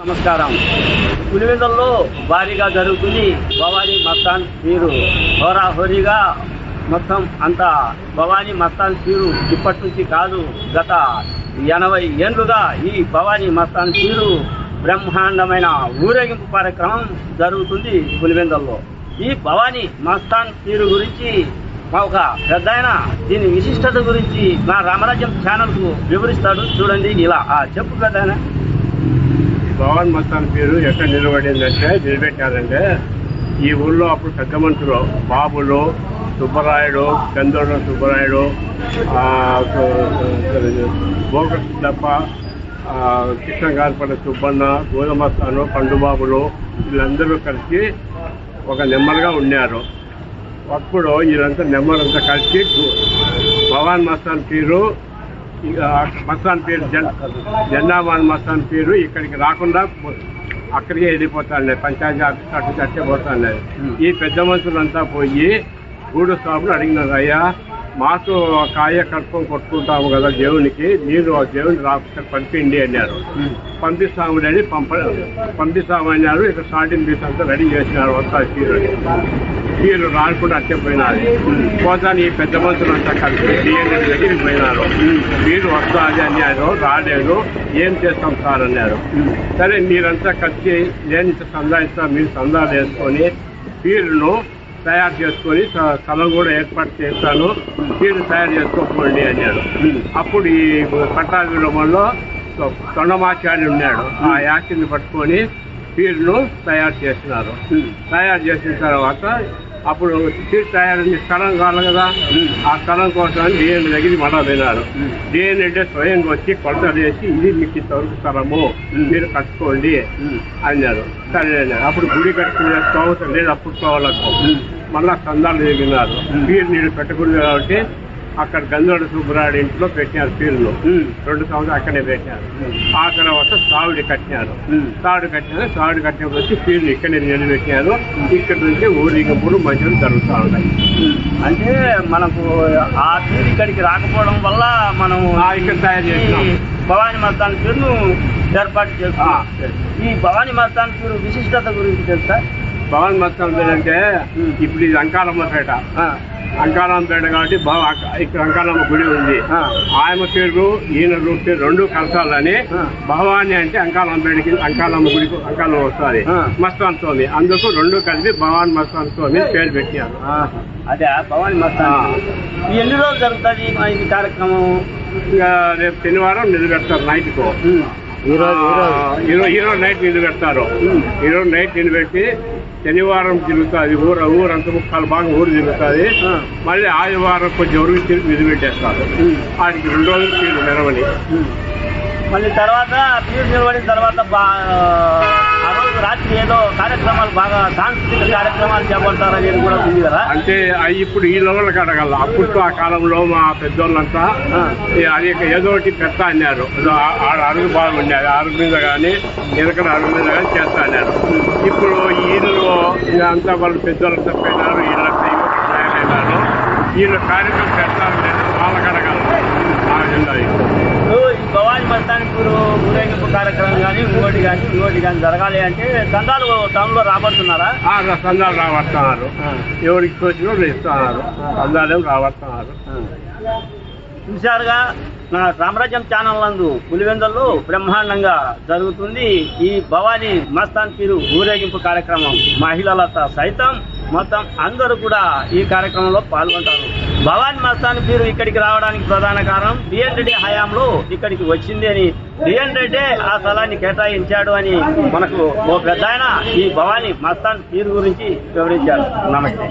నమస్కారం. పులివెందుల్లో భారీగా జరుగుతుంది భవానీ మస్తాన్ తీరు. హోరాహోరీగా మొత్తం అంతా భవానీ మస్తాన్ తీరు ఇప్పటి నుంచి కాదు గత ఎనభై ఏళ్ళుగా ఈ భవానీ మస్తాన్ తీరు బ్రహ్మాండమైన ఊరేగింపు కార్యక్రమం జరుగుతుంది పులివెందుల్లో. ఈ భవానీ మస్తాన్ తీరు గురించి మా ఒక పెద్ద దీని విశిష్టత గురించి మా రామరాజ్యం ఛానల్కు వివరిస్తాడు. చూడండి ఇలా. ఆ చెప్పు పెద్ద ఆయన భవన్ మస్తాన్ పేరు ఎక్కడ నిలబడిందంటే నిలబెట్టారంటే ఈ ఊళ్ళో అప్పుడు పెద్ద మనుషులు బాబులు సుబ్బరాయుడు చంద్రుడు సుబ్బరాయుడు భోగ ఆ, కృష్ణ కృష్ణగారిపల్లి సుబ్బన్న గోధమస్తాను పండుబాబులు వీళ్ళందరూ కలిసి ఒక నెమ్మదిగా ఉన్నారు. అప్పుడు వీళ్ళంతా నెమ్మదంతా కలిసి భవాన్ మస్తాన్ పేరు మస్తాన్ పేరు జన్ జెండామాన్ మస్తాన్ పేరు ఇక్కడికి రాకుండా అక్కడికే వెళ్ళిపోతాను పంచాయతీ ఆఫీస్ అటు చచ్చే పోతాను ఈ పెద్ద మనుషులంతా పోయి గూడు స్వాములు అడిగినారు అయ్యా మాకు కాయ కట్టుకొని కొట్టుకుంటాము కదా దేవునికి మీరు ఆ దేవుని రాకుండా పంపిండి అన్నారు. పంపిస్తాము అని పంప పంపిస్తామన్నారు ఇక్కడ స్టార్టింగ్ పీస్ అంతా రెడీ చేసినారు వస్తా చీరు చీరు రాకుండా అట్టే పోయినారు. పోతాను ఈ పెద్ద మనుషులు అంతా కలిసి డిఎన్ఏ దగ్గరికి పోయినారు. మీరు వస్తాది అన్నారు రాలేదు. ఏం చేస్తాం సార్ అన్నారు. సరే మీరంతా కలిసి నేను సందా ఇస్తా మీరు సందాలు వేసుకొని పీరును తయారు చేసుకొని స- స్థలం కూడా ఏర్పాటు చేస్తాను. పీరు తయారు చేసుకోకండి అన్నారు అప్పుడు ఈ పట్టాభిలో తొండమాచార్య ఉన్నాడు. ఆ యాక్టిని పట్టుకొని పీరును తయారు చేసినారు తయారు చేసిన తర్వాత అప్పుడు సీట్ తయారైన స్థలం కావాలి కదా. ఆ స్థలం కోసం డిఎన్ దగ్గరికి మళ్ళా పోయినారు డిఎన్ అంటే స్వయంగా వచ్చి కొలతలు వేసి ఇది మీకు ఇంతవరకు స్థలము. మీరు కట్టుకోండి అన్నారు. సరే అన్నారు. అప్పుడు గుడి కట్టుకునే స్తోమత లేదు అప్పుడు కావాలకు మళ్ళా సందాలు దిగినారు నీళ్ళు పెట్టకూడదు కాబట్టి అక్కడ గంధోడ సుబ్బరాయుడు ఇంట్లో పెట్టినారు పీరులు. రెండు సంవత్సరాలు అక్కడే పెట్టినారు. ఆ తర్వాత సావిడి కట్టినారు. సావిడి కట్టినారు సావిడి కట్టినప్పుడు వచ్చి పీరులు ఇక్కడే నిలబెట్టినారు. ఇక్కడ నుంచి ఊరికప్పుడు మధ్యలో జరుగుతూ ఉంటాయి అంటే మనకు ఆ తీరు ఇక్కడికి రాకపోవడం వల్ల మనం ఆ, ఇక్కడ తయారు చేసినాం. ఈ భవానీ మస్తాన్ తీరును ఏర్పాటు ఆ, చేస్తున్నాం ఈ భవానీ మస్తాన్ తీరు విశిష్టత గురించి తెలుసా? భవన్ మస్తాన్ అంటే ఇప్పుడు ఇది అంకాలమ్మపేట ఆ, అంకాలమ్మపేట కాబట్టి భవ ఇక్కడ అంకాలమ్మ గుడి ఉంది. ఆయన పేరు ఈయన పేరు రెండు కలసాలని. భవాని అంటే అంకాలమ్మపేటకి అంకాలమ్మ గుడికి అంకాలమ్మ వస్తుంది. మస్తాన్ స్వామి. అందుకు రెండు కలిపి భవాన్ మస్తాన్ స్వామి పేరు పెట్టారు ఆ, అదే భవానీ మస్తాన్ ఎన్ని రోజులు జరుగుతుంది మా ఈ కార్యక్రమం? ఇంకా రేపు శనివారం నిలబెడతారు నైట్కు. ఈరోజు ఈరోజు నైట్ నిలబెడతారు. ఈరోజు నైట్ నిలబెట్టి శనివారం తిరుగుతుంది ఊరు ఊరంతా ముక్కలు బాగా ఊరు తిరుగుతుంది. మళ్ళీ ఆదివారం కొంచెం ఊరికి తిరిగి నిలబెట్టేస్తారు ఉమ్, వాడికి రెండు రోజులు తీరు నిలవని ఉమ్. మళ్ళీ తర్వాత తీరు నిలబడిన తర్వాత ఆ రోజు రాత్రి ఏదో కార్యక్రమాలు బాగా సాంస్కృతిక కార్యక్రమాలు చేపడతారనేది కూడా ఉంది కదా. అంటే అవి ఇప్పుడు ఈ లెవెల్కి అడగల అప్పుడు ఆ కాలంలో మా పెద్దోళ్ళంతా అది ఏదో ఒకటి పెడతా అన్నారు. అరుగు బాగుండేది అరుగు మీద కానీ వెనకల అరుగు మీద కానీ చేస్తా అన్నారు. ఇప్పుడు ఇల్లు ఇదంతా వాళ్ళు పెద్దోళ్ళంతా పోయినారు వీళ్ళంతా వీళ్ళు కార్యక్రమం పెడతారు. లేదు వాళ్ళకి అడగల ఆ విధంగా ఇది. ఇప్పుడు ఈ భవానీ మస్తానికి ఊరు ఊరేగింపు కార్యక్రమం కానీ ఇంకోటి కానీ ఇంకోటి కానీ జరగాలి అంటే చందాలు టౌన్లో రాబడుతున్నారా? ఆ సందాలు రాబడుతున్నారు. ఎవరికి తోచిన ఇస్తున్నారు సందాలేం రాబడుతున్నారు. చూశారుగా నా సామ్రాజ్యం ఛానల్ నందు పులివెందల్లో బ్రహ్మాండంగా జరుగుతుంది ఈ భవానీ మస్తాన్ పీరు ఊరేగింపు కార్యక్రమం. మహిళలతో సైతం మొత్తం అందరూ కూడా ఈ కార్యక్రమంలో పాల్గొంటారు. భవానీ మస్తాన్ పీరు ఇక్కడికి రావడానికి ప్రధాన కారణం డిఎన్ రెడ్డి హయాంలో ఇక్కడికి వచ్చింది అని డిఎన్ రెడ్డి ఆ స్థలాన్ని కేటాయించాడు అని మనకు ఓ పెద్ద ఈ భవానీ మస్తాన్ పీరు గురించి వివరించారు. నమస్తే.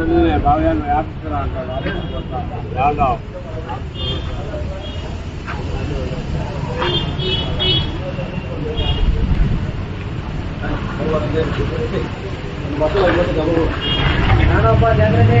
ఆనందనే భావ్యాన్ని వ్యాపిస్తున్నా అంటాడు యాదవ్ నానప్ప జననే